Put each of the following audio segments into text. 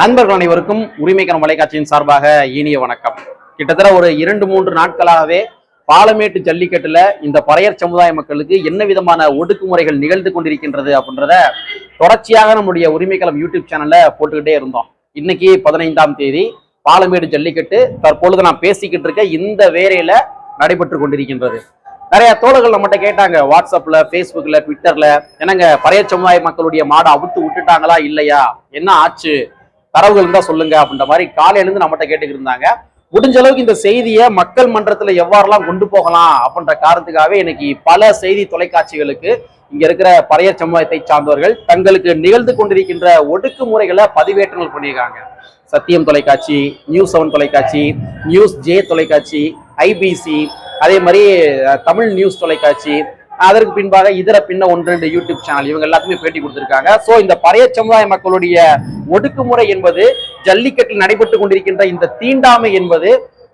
நண்பர்கள் அனைவருக்கும் உரிமைக்கரம் மலைக்காட்சியின் சார்பாக இனிய வணக்கம். கிட்டத்தட்ட ஒரு இரண்டு மூன்று நாட்களாகவே பாலமேட்டு ஜல்லிக்கட்டுல இந்த பறையர் சமுதாய மக்களுக்கு என்ன விதமான ஒடுக்குமுறைகள் நிகழ்ந்து கொண்டிருக்கின்றது அப்படின்றத தொடர்ச்சியாக நம்முடைய உரிமைக்கலம் யூடியூப் சேனல்ல போட்டுக்கிட்டே இருந்தோம். இன்னைக்கு பதினைந்தாம் தேதி பாலமேடு ஜல்லிக்கட்டு தற்பொழுது நான் பேசிக்கிட்டு இருக்க இந்த வேலையில நடைபெற்று கொண்டிருக்கின்றது. நிறைய தோழர்கள் நம்மகிட்ட கேட்டாங்க வாட்ஸ்அப்ல ஃபேஸ்புக்ல ட்விட்டர்ல என்னங்க பறையர் சமுதாய மக்களுடைய மாடை அவுத்து விட்டுட்டாங்களா இல்லையா? என்ன ஆச்சு? தரவுகள் இருந்தா சொல்லுங்க அப்படின்ற மாதிரி காலையிலேருந்து நம்மகிட்ட கேட்டுக்கிட்டு இருந்தாங்க. முடிஞ்ச அளவுக்கு இந்த செய்தியை மக்கள் மன்றத்தில் எவ்வாறெல்லாம் கொண்டு போகலாம் அப்படின்ற காரணத்துக்காகவே இன்னைக்கு பல செய்தி தொலைக்காட்சிகளுக்கு இங்க இருக்கிற பழைய சமூகத்தை சார்ந்தவர்கள் தங்களுக்கு நிகழ்ந்து கொண்டிருக்கின்ற ஒடுக்குமுறைகளை பதிவேற்றங்கள் பண்ணியிருக்காங்க. சத்தியம் தொலைக்காட்சி நியூஸ் செவன் தொலைக்காட்சி நியூஸ் ஜே தொலைக்காட்சி ஐபிசி அதே மாதிரி தமிழ் நியூஸ் தொலைக்காட்சி அதற்கு பின்பாக இதர பின்ன ஒன்று ரெண்டு யூடியூப் சேனல் இவங்க எல்லாத்துக்குமே பேட்டி கொடுத்திருக்காங்க. ஸோ இந்த பறைய சமுதாய மக்களுடைய ஒடுக்குமுறை என்பது ஜல்லிக்கட்டில் நடைபெற்று கொண்டிருக்கின்ற இந்த தீண்டாமை என்பது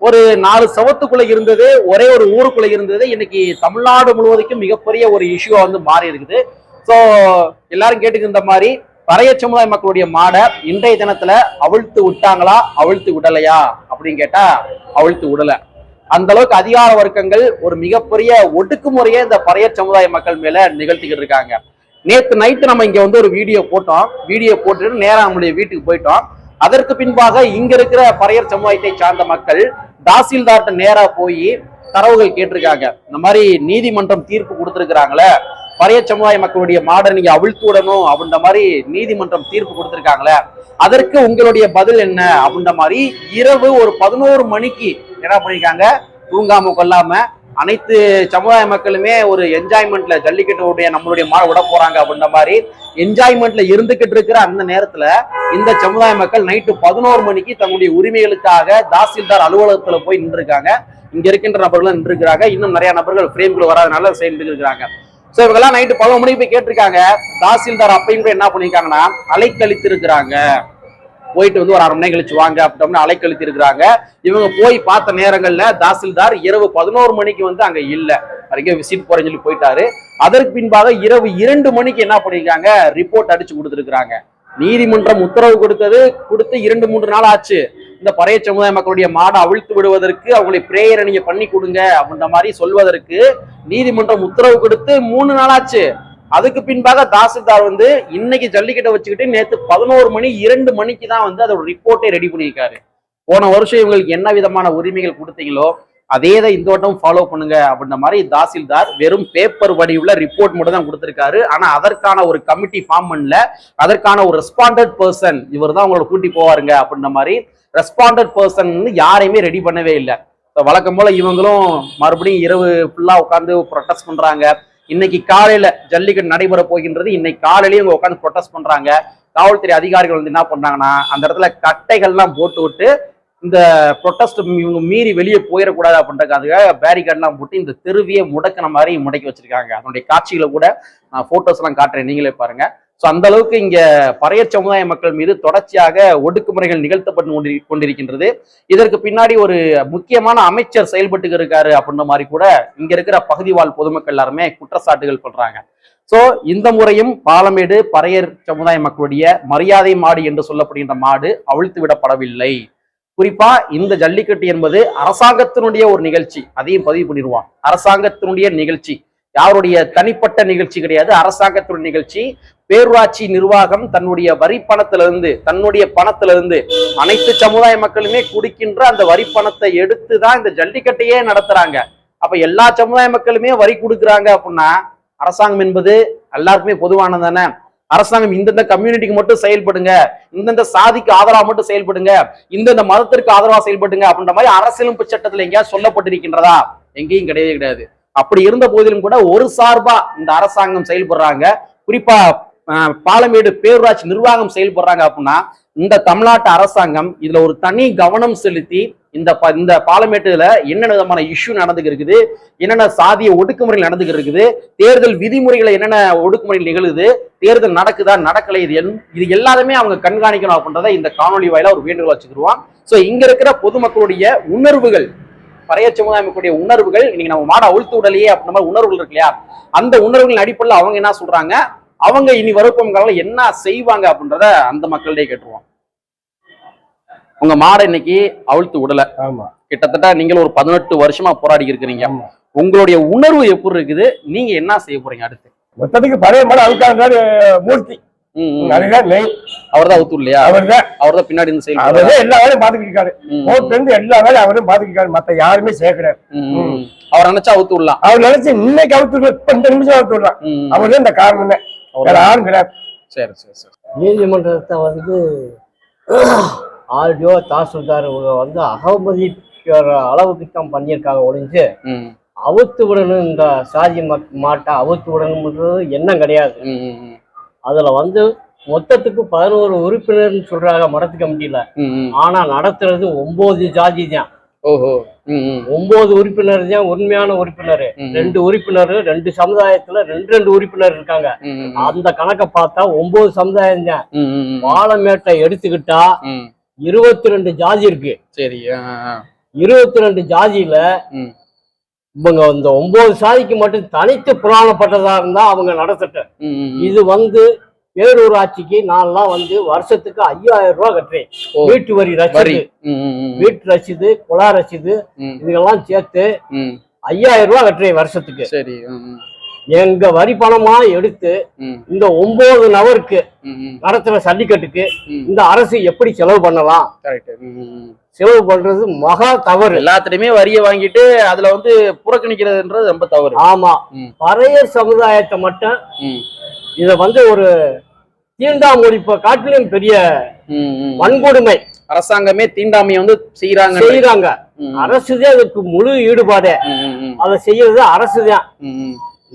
ஒரு நாலு சவத்துக்குள்ள இருந்தது ஒரே ஒரு ஊருக்குள்ள இருந்தது. இன்னைக்கு தமிழ்நாடு முழுவதுக்கும் மிகப்பெரிய ஒரு இஷ்யூவா வந்து மாறி இருக்குது. ஸோ எல்லாரும் கேட்டுக்கிற மாதிரி பறைய சமுதாய மக்களுடைய மாடை இன்றைய தினத்துல அவிழ்த்து விட்டாங்களா அவிழ்த்து விடலையா அப்படின்னு கேட்டா அவிழ்த்து விடலை. அந்த அளவுக்கு அதிகார வர்க்கங்கள் ஒரு மிகப்பெரிய ஒடுக்குமுறையை இந்த பறையர் சமுதாய மக்கள் மேல நிகழ்த்திக்கிட்டு இருக்காங்க. நேத்து நைட்டு நம்ம இங்க வந்து ஒரு வீடியோ போட்டோம். வீடியோ போட்டுட்டு நேரம் நம்மளுடைய வீட்டுக்கு போயிட்டோம். அதற்கு பின்பாக இங்க இருக்கிற பறையர் சமுதாயத்தை சார்ந்த மக்கள் தாசில்தார்ட்ட நேரா போய் தரவுகள் கேட்டிருக்காங்க. இந்த மாதிரி நீதிமன்றம் தீர்ப்பு கொடுத்திருக்கிறாங்களே பறையர் சமுதாய மக்களுடைய மாடை நீங்க அவிழ்த்து விடணும் அப்படின்ற மாதிரி நீதிமன்றம் தீர்ப்பு கொடுத்துருக்காங்களே அதற்கு உங்களுடைய பதில் என்ன அப்படின்ற மாதிரி இரவு ஒரு பதினோரு மணிக்கு என்ன பண்ணியிருக்காங்க தூங்காம கொல்லாமல் அனைத்து சமுதாய மக்களுமே ஒரு என்ஜாய்மெண்ட்ல ஜல்லிக்கட்டுடைய நம்மளுடைய மாட விட போறாங்க அப்படின்ற மாதிரி என்ஜாய்மெண்ட்ல இருந்துகிட்டு இருக்கிற அந்த நேரத்துல இந்த சமுதாய மக்கள் நைட்டு பதினோரு மணிக்கு தங்களுடைய உரிமைகளுக்காக தாசில்தார் அலுவலகத்துல போய் நின்றுருக்காங்க. இங்க இருக்கின்ற நபர்கள் நின்றுருக்காங்க இன்னும் நிறைய நபர்கள் ஃப்ரேம்குள்ள வராதனால சேர்ந்து இருக்கிறாங்க சோ இவங்கெல்லாம் நைட்டு பதினொரு மணிக்கு போய் கேட்டிருக்காங்க. தாசில்தார் அப்பையும் கூட என்ன பண்ணிருக்காங்கன்னா அலைக்கழித்து இருக்கிறாங்க போயிட்டு வந்து ஒரு அரை மணி நேரம் கழிச்சு வாங்க அப்படின்னு அலைக்கழித்து இருக்கிறாங்க இவங்க போய் பார்த்த நேரங்கள்ல தாசில்தார் இரவு பதினோரு மணிக்கு வந்து அங்க இல்ல. வரைக்கும் விசிட் போறேன்னு சொல்லி போயிட்டாரு. அதற்கு பின்பாக இரவு இரண்டு மணிக்கு என்ன பண்ணிருக்காங்க? ரிப்போர்ட் அடிச்சு கொடுத்துருக்காங்க நீதிமன்றம் உத்தரவு கொடுத்தது கொடுத்து இரண்டு மூன்று நாள் ஆச்சு. இந்த பறைய சமுதாய மக்களுடைய மாடை அவிழ்த்து விடுவதற்கு அவங்களை பிரேயரை நீங்க பண்ணி கொடுங்க அப்படின்ற மாதிரி சொல்வதற்கு நீதிமன்றம் உத்தரவு கொடுத்து மூணு நாள் ஆச்சு. அதுக்கு பின்பாக தாசில்தார் வந்து இன்னைக்கு ஜல்லிக்கட்டை வச்சுக்கிட்டு நேற்று பதினோரு மணி இரண்டு மணிக்கு தான் வந்து அதோட ரிப்போர்ட்டை ரெடி பண்ணியிருக்காரு. போன வருஷம் இவங்களுக்கு என்ன விதமான உரிமைகள் கொடுத்தீங்களோ அதே தான் இந்த வட்டம் ஃபாலோ பண்ணுங்க அப்படின்ற மாதிரி தாசில்தார் வெறும் பேப்பர் வடிவில் ரிப்போர்ட் மட்டும் தான் கொடுத்துருக்காரு. ஆனால் அதற்கான ஒரு கமிட்டி ஃபார்ம் பண்ணல. அதற்கான ஒரு ரெஸ்பாண்டட் பர்சன் இவர் தான் உங்களோட கூட்டி போவாருங்க அப்படின்ற மாதிரி ரெஸ்பாண்டட் பர்சன் யாரையுமே ரெடி பண்ணவே இல்லை. வழக்கம் போல இவங்களும் மறுபடியும் இரவு ஃபுல்லாக உட்காந்து ப்ரொட்டஸ்ட் பண்ணுறாங்க இன்னைக்கு காலையில ஜல்லிக்கட்டு நடைபெற போகின்றது. இன்னைக்கு காலையிலயும் இவங்க உட்காந்து ப்ரொட்டஸ்ட் பண்றாங்க. காவல்துறை அதிகாரிகள் வந்து என்ன பண்றாங்கன்னா அந்த இடத்துல கட்டைகள்லாம் போட்டு விட்டு இந்த ப்ரொட்டஸ்ட் இவங்க மீறி வெளியே போயிடக்கூடாது அப்படின்றதுக்காக பேரிகார்ட்லாம் போட்டு இந்த தெருவியை முடக்கின மாதிரி முடக்கி வச்சிருக்காங்க. அதனுடைய காட்சிகளை கூட நான் போட்டோஸ் எல்லாம் காட்டுறேன். நீங்களே பாருங்க. ஸோ அந்த அளவுக்கு இங்க பறையர் சமுதாய மக்கள் மீது தொடர்ச்சியாக ஒடுக்குமுறைகள் நிகழ்த்தப்பட்டு கொண்டிரு- கொண்டிருக்கின்றது. இதற்கு பின்னாடி ஒரு முக்கியமான அமைச்சர் செயல்பட்டு இருக்காரு அப்படின்ற மாதிரி கூட இங்க இருக்கிற பகுதிவாழ் பொதுமக்கள் எல்லாருமே குற்றச்சாட்டுகள் பண்றாங்க சோ இந்த முறையும் பாலமேடு பறையர் சமுதாய மக்களுடைய மரியாதை மாடு என்று சொல்லப்படுகின்ற மாடு அவிழ்த்து விடப்படவில்லை. குறிப்பா இந்த ஜல்லிக்கட்டு என்பது அரசாங்கத்தினுடைய ஒரு நிகழ்ச்சி. அதையும் பதிவு பண்ணிடுவான் அரசாங்கத்தினுடைய நிகழ்ச்சி. யாருடைய தனிப்பட்ட நிகழ்ச்சி கிடையாது. அரசாங்கத்தினுடைய நிகழ்ச்சி. பேரூராட்சி நிர்வாகம் தன்னுடைய வரி பணத்திலிருந்து தன்னுடைய பணத்திலிருந்து அனைத்து சமுதாய மக்களுமே குடிக்கின்ற அந்த வரி பணத்தை எடுத்து தான் இந்த ஜல்லிக்கட்டையே நடத்துறாங்க. அப்ப எல்லா சமுதாய மக்களுமே வரி கொடுக்குறாங்க அப்படின்னா அரசாங்கம் என்பது எல்லாருக்குமே பொதுவானது தானே? அரசாங்கம் இந்தந்த கம்யூனிட்டிக்கு மட்டும் செயல்படுங்க. இந்தந்த சாதிக்கு ஆதரவா மட்டும் செயல்படுங்க. இந்தந்த மதத்திற்கு ஆதரவா செயல்படுங்க அப்படின்ற மாதிரி அரசியலமைப்பு சட்டத்துல எங்கேயாவது சொல்லப்பட்டிருக்கின்றதா? எங்கேயும் கிடையவே கிடையாது. அப்படி இருந்த போதிலும் கூட ஒரு சார்பா இந்த அரசாங்கம் செயல்படுறாங்க. குறிப்பா பாலமேடு பேரூராட்சி நிர்வாகம் செயல்படுறாங்க அப்படின்னா இந்த தமிழ்நாட்டு அரசாங்கம் இதுல ஒரு தனி கவனம் செலுத்தி இந்த ப- இந்த பாலமேட்டுல என்னென்ன விதமான இஷ்யூ நடந்துக்கு இருக்குது என்னென்ன சாதிய ஒடுக்குமுறைகள் நடந்துக்கு இருக்குது தேர்தல் விதிமுறைகளை என்னென்ன ஒடுக்குமுறைகள் நிகழுது தேர்தல் நடக்குதா நடக்கலை இது எல்- இது எல்லாருமே அவங்க கண்காணிக்கணும் அப்படின்றத இந்த காணொலி வாயில ஒரு வேண்டுகோள் வச்சுக்கிடுவோம் ஸோ இங்க இருக்கிற பொதுமக்களுடைய உணர்வுகள் பறைய சமுதாய மக்களுடைய உணர்வுகள் இன்னைக்கு நம்ம மாட அழுத்து உடலையே அப்படின்ற மாதிரி உணர்வுகள் இருக்கு இல்லையா? அந்த உணர்வுகளின் அடிப்படையில் அவங்க என்ன சொல்றாங்க? அவங்க இனி வரப்போம் காலம் என்ன செய்வாங்க அப்படின்றத அந்த மக்களிடையே கேட்டுருவோம். உங்க மாடை இன்னைக்கு அவிழ்த்து விடல. கிட்டத்தட்ட நீங்கள் ஒரு பதினெட்டு வருஷமா போராடி இருக்கிறீங்க. உங்களுடைய உணர்வு எப்படி இருக்குது? நீங்க என்ன செய்ய போறீங்க அடுத்து? மொத்தத்துக்கு பழைய மாடு அவுக்காந்தாரு மூர்த்தி. அவர்தான் அவுத்து இல்லையா? அவர் தான் அவர் தான் பின்னாடி இருந்து அவர்தான் எல்லா வேலையும் பாத்துக்கிட்டு இருக்காரு. இருந்து எல்லா வேலையும் அவரும் பாத்துக்கிட்டு மத்த யாருமே சேர்க்கிறாரு. அவர் நினைச்சா அவுத்து விடலாம். அவர் நினைச்சு இன்னைக்கு அவுத்து இப்ப இந்த நிமிஷம் அவுத்து விடலாம். அவர் தான் இந்த காரணமே. வேற யாரும் கிடையாது. சரி சரி சரி. நீதிமன்றத்தை வந்து ஆர்டிஓ தாசில்தார் இவங்க வந்து அவமதிக்கிற அளவுக்கு தான் பண்ணியிருக்காங்க ஒழிஞ்சு அவுத்து விடணும் இந்த சாதி மாட்டை அவுத்து விடணும்ன்றது எண்ணம் கிடையாது. அதுல வந்து மொத்தத்துக்கு பதினோரு உறுப்பினர்னு சொல்றாங்க மடத்து கமிட்டியில. ஆனா நடத்துறது ஒன்பது ஜாதி தான். ஓஹோ. ஒன்பது உறுப்பினர் தான் உண்மையான உறுப்பினர். ரெண்டு உறுப்பினர் ரெண்டு சமுதாயத்துல ரெண்டு ரெண்டு உறுப்பினர் இருக்காங்க அந்த கணக்கை பார்த்தா ஒன்பது சமுதாயம் தான். பாலமேட்டை எடுத்துக்கிட்டா. இருபத்தி ரெண்டு ஜாதி இருக்கு சரி. இருபத்தி ரெண்டு ஜாதியில. இவங்க இந்த ஒன்பது சாதிக்கு மட்டும் தனித்து புராணப்பட்டதா இருந்தா அவங்க ம். இது வந்து பேரூராட்சிக்கு நான்லாம் வந்து வருஷத்துக்கு ஐயாயிரம் ரூபாய் கட்டுறேன். வீட்டு வரி ரசீது. வீட்டு ரசீது குலா ரசீது ம், இதெல்லாம் சேர்த்து. ஐயாயிரம் ரூபாய் கட்டுறேன் வருஷத்துக்கு சரி. எங்க வரி பணமா எடுத்து இந்த ஒன்பது நபருக்கு. நடத்துற சல்லிக்கட்டுக்கு. இந்த அரசு எப்படி செலவு பண்ணலாம். செலவு பண்றது மகா தவறு எல்லாத்துலயுமே வரியை வாங்கிட்டு அதுல வந்து புறக்கணிக்கிறதுன்றது ரொம்ப தவறு ஆமா. பறையர் சமுதாயத்தை மட்டும் இத வந்து ஒரு தீண்டாமொழிப்ப காட்டிலும் பெரிய. வன்கொடுமை. அரசாங்கமே தீண்டாமையை வந்து செய்யறாங்க செய்யறாங்க அரசுதான் அதுக்கு முழு ஈடுபாடு. அதை செய்யறது அரசுதான்.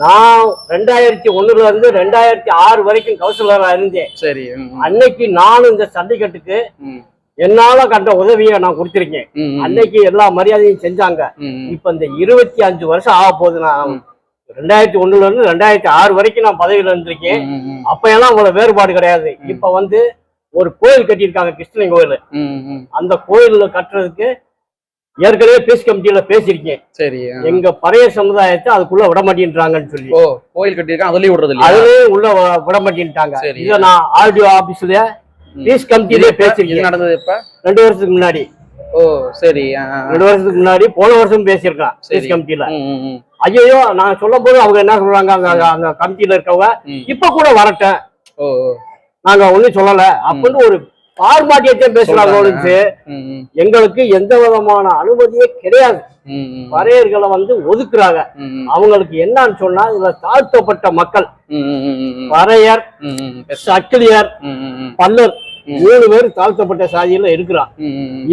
நான் ரெண்டாயிரத்தி ஒண்ணுல இருந்து ரெண்டாயிரத்தி ஆறு வரைக்கும் கவுன்சிலரா இருந்தேன். சரி அன்னைக்கு நானும் இந்த சண்டிகட்டுக்கு என்னால கண்ட உதவியை நான் கொடுத்திருக்கேன். அன்னைக்கு எல்லா மரியாதையும் செஞ்சாங்க. இப்ப இந்த இருபத்தி அஞ்சு வருஷம் ஆக போகுது நான் ரெண்டாயிரத்தி ஒண்ணுல இருந்து ரெண்டாயிரத்தி ஆறு வரைக்கும் நான் பதவியில இருந்திருக்கேன். அப்ப எல்லாம் அவ்வளவு வேறுபாடு கிடையாது. இப்ப வந்து ஒரு கோயில் கட்டியிருக்காங்க கிருஷ்ணன் கோயில். அந்த கோயில்ல கட்டுறதுக்கு ஏற்கனவே பேஸ் கமிட்டியில பேசியிருக்கேன். சரி. எங்க பழைய சமுதாயத்தை அதுக்குள்ள விட மாட்டேன்றாங்கன்னு சொல்லி. கோயில் கட்டியிருக்கான் அதுலயும் விடுறது அதுலயும் உள்ள விட மாட்டேன்ட்டாங்க. இத நான் ஆர்டிஓ ஆபீஸ்ல. பீஸ் இது பேசியிருக்கேன். நடந்தது இப்ப ரெண்டு வருஷத்துக்கு முன்னாடி. ஓ சரி. ரெண்டு வருஷத்துக்கு முன்னாடி போன வருஷம் பேசியிருக்கேன். பீஸ் கமிட்டியில. ஐயோ நான் சொல்லும் போது அவங்க என்ன சொல்றாங்க அந்த அந்த கமிட்டியில இருக்கவங்க. இப்ப கூட வரட்டும் ஓ. நாங்க ஒண்ணும் சொல்லல அப்படின்னு ஒரு பார்மாட்டியத்தை பேசுறாங்க எங்களுக்கு எந்த விதமான அனுமதியே கிடையாது. பறையர்களை வந்து ஒதுக்குறாங்க. அவங்களுக்கு என்னன்னு சொன்னா இதுல தாழ்த்தப்பட்ட மக்கள் ம். சக்கிலியர். பல்லர் மூணு பேர் தாழ்த்தப்பட்ட சாதியில இருக்கிறான்.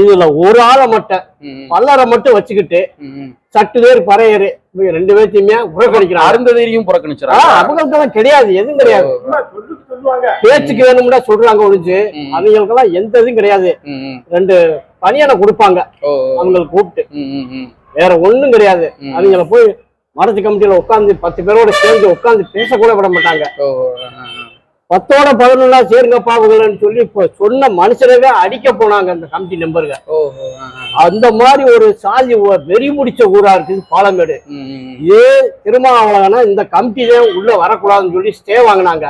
இதுல ஒரு ஆளை மட்டும். பல்லரை மட்டும் வச்சுக்கிட்டு. சட்டு பேர் பறையரு ரெண்டு பேர்த்தையுமே புறக்கணிக்கிறாங்க அருந்ததிரியும் ஆ, புறக்கணிச்சிடறாங்க அவங்களுக்கெல்லாம் கிடையாது எதுவும் கிடையாது பேச்சுக்கு வேணும்னா சொல்றாங்க ஒழிஞ்சு ம். அவங்களுக்கெல்லாம் எந்த இதுவும் கிடையாது. ரெண்டு பணியனை கொடுப்பாங்க. அவங்களுக்கு கூப்பிட்டு. வேற ஒண்ணும் கிடையாது. அவங்கள போய் மரத்து கமிட்டியில உட்காந்து பத்து பேரோட சேர்ந்து உட்காந்து பேசக்கூட விட மாட்டாங்க. பத்தோட பதினொன்னா சேருங்கப்பா அவங்களன்னு சொல்லி இப்போ சொன்ன மனுஷனவே அடிக்க போனாங்க அந்த கமிட்டி ஆ. அந்த மாதிரி ஒரு சாதி வெறி முடிச்ச ஊரா இருக்குது பாலமேடு. இதே திருமாவளவனா இந்த கமிட்டிலே உள்ள வரக்கூடாதுன்னு சொல்லி ஸ்டே வாங்கினாங்க.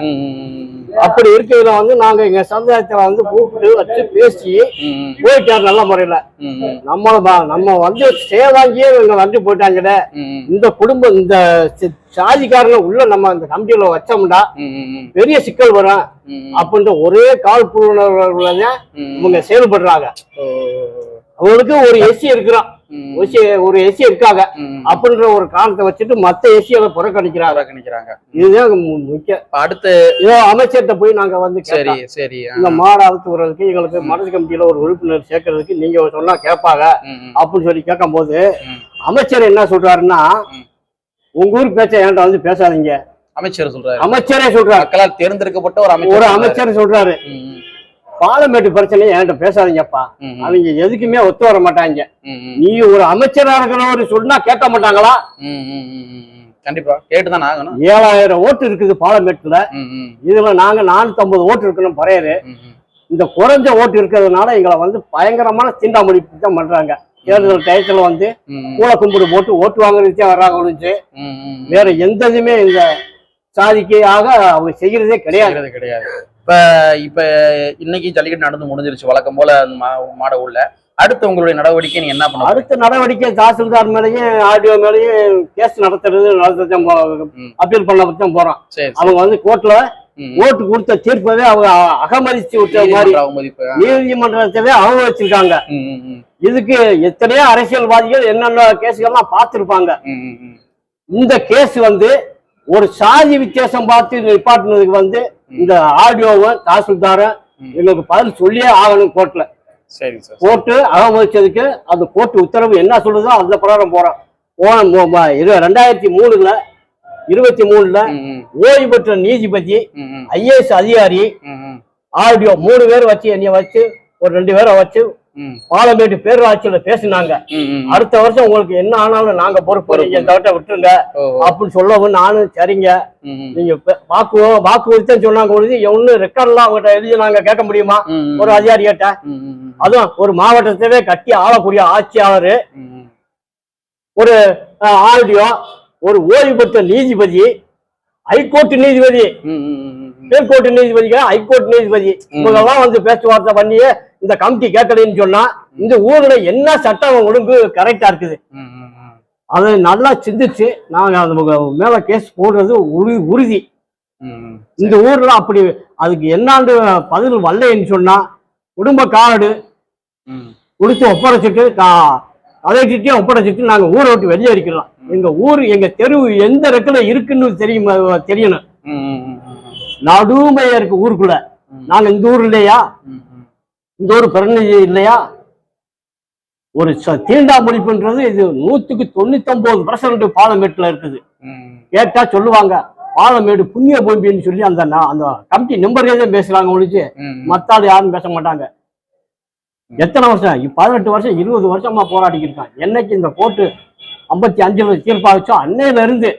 அப்படி இருக்கையில வந்து நாங்க எங்க சமுதாயத்துல வந்து கூப்பிட்டு வச்சு பேசி. போயிட்டார் நல்ல முறையில. நம்மள நம்ம வந்து ஸ்டே வாங்கியே இவங்க வந்து போயிட்டாங்கடே இந்த குடும்பம் இந்த சாதிக்காரங்க உள்ள நம்ம இந்த கமிட்டியில ம். பெரிய சிக்கல் வரும் அப்படின்ற ஒரே தான் ம். இவங்க செயல்படுறாங்க. அவங்களுக்கு ஒரு எஸ்சி இருக்கிறான் ஒரு எஸ்சி இருக்காங்க. அப்படின்ற ஒரு காரணத்தை வச்சுட்டு மத்த எஸ்சிகளை புறக்கணிக்கிறாங்க புறக்கணிக்கிறாங்க இதுதான் முக்கிய அடுத்து அமைச்சர்கிட்ட போய் நாங்க வந்து சரி சரி. இந்த மாடு விடுறதுக்கு எங்களுக்கு மனசு கமிட்டியில ஒரு உறுப்பினர் சேர்க்கறதுக்கு நீங்க சொன்னா கேட்பாங்க. அப்படின்னு சொல்லி கேட்கும் போது. அமைச்சர் என்ன சொல்றாருன்னா. உங்க ஊர் பேச்ச என்கிட்ட வந்து பேசாதீங்க அமைச்சர் சொல்றாரு அமைச்சரே சொல்றாரு மக்களால் தேர்ந்தெடுக்கப்பட்ட ஒரு அமைச்சர் ஒரு சொல்றாரு. அமைச்சர் சொல்றாரு. பாலமேட்டு பிரச்சனையை என்கிட்ட பேசாதீங்கப்பா. அவங்க எதுக்குமே ஒத்து வர மாட்டாங்க. நீ ஒரு அமைச்சரா இருக்கிறவர் சொன்னா கேட்க மாட்டாங்களா. கண்டிப்பா. கேட்டுதான் ஆகணும். ஏழாயிரம் ஓட்டு இருக்குது பாலமேட்டுல. இதுல நாங்க நானூத்தி ஐம்பது ஓட்டு இருக்கணும் பறையரு. இந்த குறைஞ்ச ஓட்டு இருக்கிறதுனால எங்களை வந்து பயங்கரமான தீண்டாமொழி தான் பண்றாங்க. தேர்தல் டயத்துல வந்து. கூல கும்பிடு போட்டு ஓட்டு வாங்குறதுக்கே வர்றாங்க ஒழிஞ்சு. வேற எந்த இதுமே இந்த சாதிக்கு ஆக அவங்க செய்யறதே கிடையாது. கிடையாது. இப்ப இப்ப இன்னைக்கு ஜல்லிக்கட்டு நடந்து முடிஞ்சிருச்சு வழக்கம் போல அந்த மா- மாட உள்ள அடுத்து உங்களுடைய நடவடிக்கை நீங்க என்ன பண்ண அடுத்த நடவடிக்கை தாசில்தார் மேலேயும் ஆர்டிஓ மேலேயும் கேஸ் நடத்துறது நடத்த ம். அப்பீல் பண்ண தான் போறோம். அவங்க வந்து கோர்ட்ல. ஓட்டு கொடுத்த தீர்ப்பவே அவங்க அகமதிச்சு விட்ட மாதிரி. நீதிமன்றத்தவே ம், ம். இதுக்கு எத்தனையோ அரசியல்வாதிகள் என்னென்ன கேஸுகள்லாம் பார்த்திருப்பாங்க. இந்த கேஸ் வந்து ஒரு சாதி வித்தியாசம் பார்த்து நிப்பாட்டினதுக்கு வந்து இந்த ஆடியோவும் தாசில்தாரும் ம். எங்களுக்கு பதில் சொல்லியே ஆகணும் கோர்ட்ல. கோர்ட்டு அவமதிச்சதுக்கு அந்த கோர்ட்டு உத்தரவு என்ன சொல்லுதோ அந்த பிரகாரம் போறோம். போன ரெண்டாயிரத்தி மூணுல இருபத்தி மூணுல ஓய்வு பெற்ற நீதிபதி ஐஏஎஸ் அதிகாரி ஆடியோ மூணு பேர் வச்சு என்னைய வச்சு ஒரு ரெண்டு பேரை வச்சு பாலமேட்டு பேரூராட்சியில பேசினாங்க. அடுத்த வருஷம் உங்களுக்கு என்ன ஆனாலும் நாங்க பொறுப்பு. நீங்க தவிர விட்டுருங்க. அப்படின்னு சொல்லவும் நானும் சரிங்க. நீங்க வாக்குவோம் வாக்கு தான் சொன்னாங்க ஒழிஞ்சு ஒன்னும் ரெக்கார்ட்லாம் அவங்ககிட்ட எழுதி நாங்க கேட்க முடியுமா. ஒரு அதிகாரி கிட்ட. அதுவும் ஒரு மாவட்டத்தவே கட்டி ஆளக்கூடிய ஆட்சியாளர். ஒரு ஆடியோ ஒரு ஓய்வு பெற்ற நீதிபதி ஹைகோர்ட் நீதிபதி ம், ம், ம், ம். மேற்கோர்ட் நீதிபதிக்கு ஹைகோர்ட் நீதிபதி இவங்கெல்லாம் வந்து பேச்சுவார்த்தை பண்ணியே இந்த கமிட்டி கேட்கலன்னு சொன்னா இந்த ஊர்ல என்ன சட்டம் ஒழுங்கு கரெக்டா இருக்குது. அதை நல்லா சிந்திச்சு நாங்க அந்த மு- மேல கேஸ் போடுறது உறு- உறுதி ம். இந்த ஊர்ல அப்படி அதுக்கு என்னாண்டு பதில் வரலைன்னு சொன்னா குடும்ப கார்டு. கொடுத்து ஒப்படைச்சிட்டு கா- கலெக்டர்கிட்டயும் ஒப்படைச்சிட்டு நாங்க ஊரை விட்டு வெளியே அடிக்கலாம் எங்க ஊர் எங்க தெரு எந்த இடத்துல இருக்குன்னு தெரியும் தெரியணும். நடுமையா இருக்கு ஊருக்குள்ள. நாங்க இந்த ஊர் இல்லையா. இந்த ஒரு பிரதிநிதி இல்லையா? ஒரு ச- தீண்டாமொழிப்புன்றது இது நூத்துக்கு தொண்ணூத்தி ஒன்பது பர்சன்ட் பாலமேட்டுல இருக்குது. கேட்டா சொல்லுவாங்க பாலமேடு புண்ணிய பூமின்னு சொல்லி அந்த அந்த கமிட்டி நம்பரே தான் பேசுறாங்க ஒழிச்சு. மத்தாள் யாரும் பேச மாட்டாங்க. எத்தனை வருஷம்? பதினெட்டு வருஷம் இருபது வருஷமா போராடிக்கிட்டு இருக்கான். என்னைக்கு இந்த கோர்ட்டு ஐம்பத்தி அஞ்சுல தீர்ப்பா வச்சோ அன்னையில இருந்து.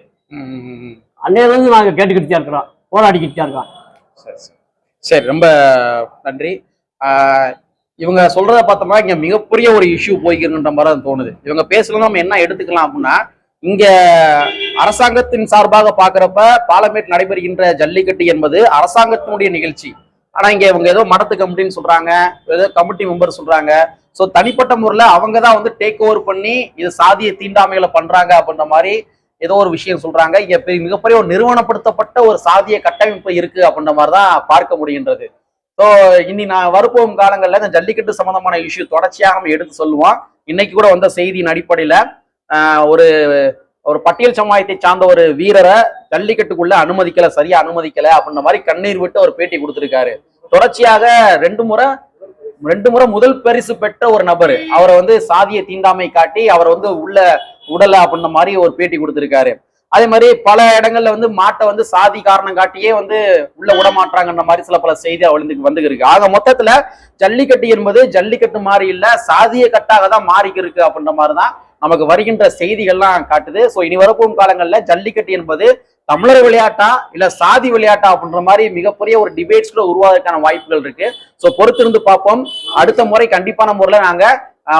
அன்னையில இருந்து நாங்க கேட்டுக்கிட்டு இருக்கிறோம் போராடிக்கிட்டு இருக்கோம். சரி ரொம்ப நன்றி. இவங்க சொல்றத பார்த்தோம்னா இங்க மிகப்பெரிய ஒரு இஷ்யூ போய்க்கிருன்ற மாதிரி தான் தோணுது. இவங்க பேசலாம் நம்ம என்ன எடுத்துக்கலாம் அப்படின்னா இங்க அரசாங்கத்தின் சார்பாக பாக்குறப்ப பாலமேட் நடைபெறுகின்ற ஜல்லிக்கட்டு என்பது அரசாங்கத்தினுடைய நிகழ்ச்சி. ஆனா இங்க இவங்க ஏதோ மடத்து கமிட்டின்னு சொல்றாங்க ஏதோ கமிட்டி மெம்பர் சொல்றாங்க. சோ தனிப்பட்ட முறையில அவங்க தான் வந்து டேக் ஓவர் பண்ணி இது சாதிய தீண்டாமைகளை பண்றாங்க அப்படின்ற மாதிரி ஏதோ ஒரு விஷயம் சொல்றாங்க. இங்க பெரிய- மிகப்பெரிய ஒரு நிறுவனப்படுத்தப்பட்ட ஒரு சாதிய கட்டமைப்பு இருக்கு அப்படின்ற மாதிரி தான் பார்க்க முடிகின்றது. ஸோ இனி நான் வரப்போகும் காலங்களில் இந்த ஜல்லிக்கட்டு சம்மந்தமான இஷ்யூ தொடர்ச்சியாக நம்ம எடுத்து சொல்லுவோம். இன்னைக்கு கூட வந்த செய்தியின் அடிப்படையில் ஒரு ஒரு பட்டியல் சமுதாயத்தை சார்ந்த ஒரு வீரரை ஜல்லிக்கட்டுக்குள்ள அனுமதிக்கல சரியா அனுமதிக்கல அப்படின்ற மாதிரி கண்ணீர் விட்டு ஒரு பேட்டி கொடுத்துருக்காரு. தொடர்ச்சியாக ரெண்டு முறை ரெண்டு முறை முதல் பரிசு பெற்ற ஒரு நபர் அவரை வந்து சாதிய தீண்டாமை காட்டி அவரை வந்து உள்ள உடல அப்படின்ற மாதிரி ஒரு பேட்டி கொடுத்திருக்காரு. அதே மாதிரி பல இடங்கள்ல வந்து மாட்டை வந்து சாதி காரணம் காட்டியே வந்து உள்ள விடமாட்டாங்கன்ற மாதிரி சில பல செய்தி அவளுக்கு வந்து இருக்கு. ஆக மொத்தத்துல ஜல்லிக்கட்டு என்பது ஜல்லிக்கட்டு மாதிரி இல்ல சாதிய கட்டாக தான் மாறிக்கு இருக்கு அப்படின்ற மாதிரி தான் நமக்கு வருகின்ற செய்திகள்லாம் காட்டுது. ஸோ இனி வரப்போகும் காலங்கள்ல ஜல்லிக்கட்டு என்பது தமிழர் விளையாட்டா இல்ல சாதி விளையாட்டா அப்படின்ற மாதிரி மிகப்பெரிய ஒரு டிபேட்ஸ் கூட உருவாவதற்கான வாய்ப்புகள் இருக்கு. ஸோ பொறுத்திருந்து பார்ப்போம். அடுத்த முறை கண்டிப்பான முறையில் நாங்க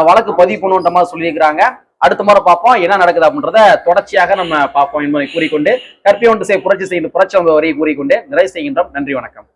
வழக்கு பதிவு பண்ணுன்ற மாதிரி சொல்லியிருக்கிறாங்க. அடுத்த முறை பார்ப்போம். என்ன நடக்குது அப்படின்றத தொடர்ச்சியாக நம்ம பார்ப்போம் என்பதை கூறிக்கொண்டு கற்பியொன்று செய் புரட்சி செய்து புரட்சி வரை கூறிக்கொண்டு நிறைவு செய்கின்றோம். நன்றி வணக்கம்.